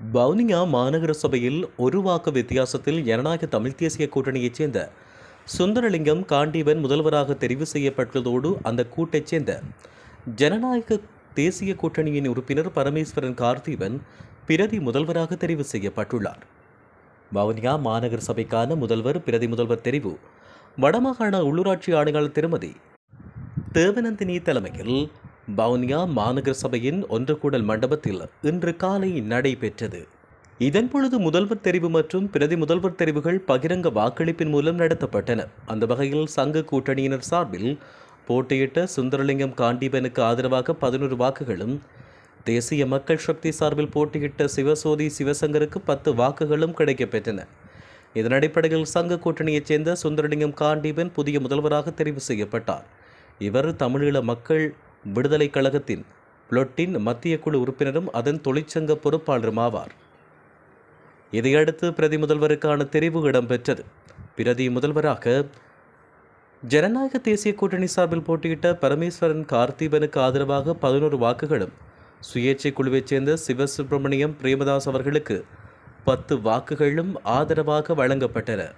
வவுனியா மாநகர சபையில் ஒரு வாக்கு வித்தியாசத்தில் ஜனநாயக தமிழ் தேசிய கூட்டணியைச் சேர்ந்த சுந்தரலிங்கம் காண்டீவன் முதல்வராக தெரிவு செய்யப்பட்டுள்ளதோடு அந்த கூட்டைச் சேர்ந்த ஜனநாயக தேசிய கூட்டணியின் உறுப்பினர் பரமேஸ்வரன் கார்த்தீவன் பிரதி முதல்வராக தெரிவு செய்யப்பட்டுள்ளார். வவுனியா மாநகர சபைக்கான முதல்வர் பிரதி முதல்வர் தெரிவு வடமாகாண உள்ளூராட்சி ஆணையாளர் திருமதி தேவநந்தினி தலைமையில் பவுனியா மாநகர சபையின் ஒன்று கூடல் மண்டபத்தில் இன்று காலை நடைபெற்றது. இதன் பொழுது முதல்வர் தெரிவு மற்றும் பிரதி முதல்வர் தெரிவுகள் பகிரங்க வாக்களிப்பின் மூலம் நடத்தப்பட்டன. அந்த வகையில் சங்க கூட்டணியினர் சார்பில் போட்டியிட்ட சுந்தரலிங்கம் காண்டீபனுக்கு ஆதரவாக பதினோரு வாக்குகளும் தேசிய மக்கள் சக்தி சார்பில் போட்டியிட்ட சிவசோதி சிவசங்கருக்கு பத்து வாக்குகளும் கிடைக்கப்பெற்றன. இதன் அடிப்படையில் சங்க கூட்டணியைச் சேர்ந்த சுந்தரலிங்கம் காண்டீபன் புதிய முதல்வராக தெரிவு செய்யப்பட்டார். இவர் தமிழீழ மக்கள் விடுதலை கழகத்தின் புளொட்டின் மத்திய குழு உறுப்பினரும் அதன் தொழிற்சங்க பொறுப்பாளரும் ஆவார். இதையடுத்து பிரதி முதல்வருக்கான தெரிவு இடம்பெற்றது. பிரதி முதல்வராக ஜனநாயக தேசிய கூட்டணி சார்பில் போட்டியிட்ட பரமேஸ்வரன் கார்த்திபனுக்கு ஆதரவாக பதினோரு வாக்குகளும் சுயேட்சை குழுவைச் சேர்ந்த சிவசுப்பிரமணியம் பிரேமதாஸ் அவர்களுக்கு பத்து வாக்குகளும் ஆதரவாக வழங்கப்பட்டன.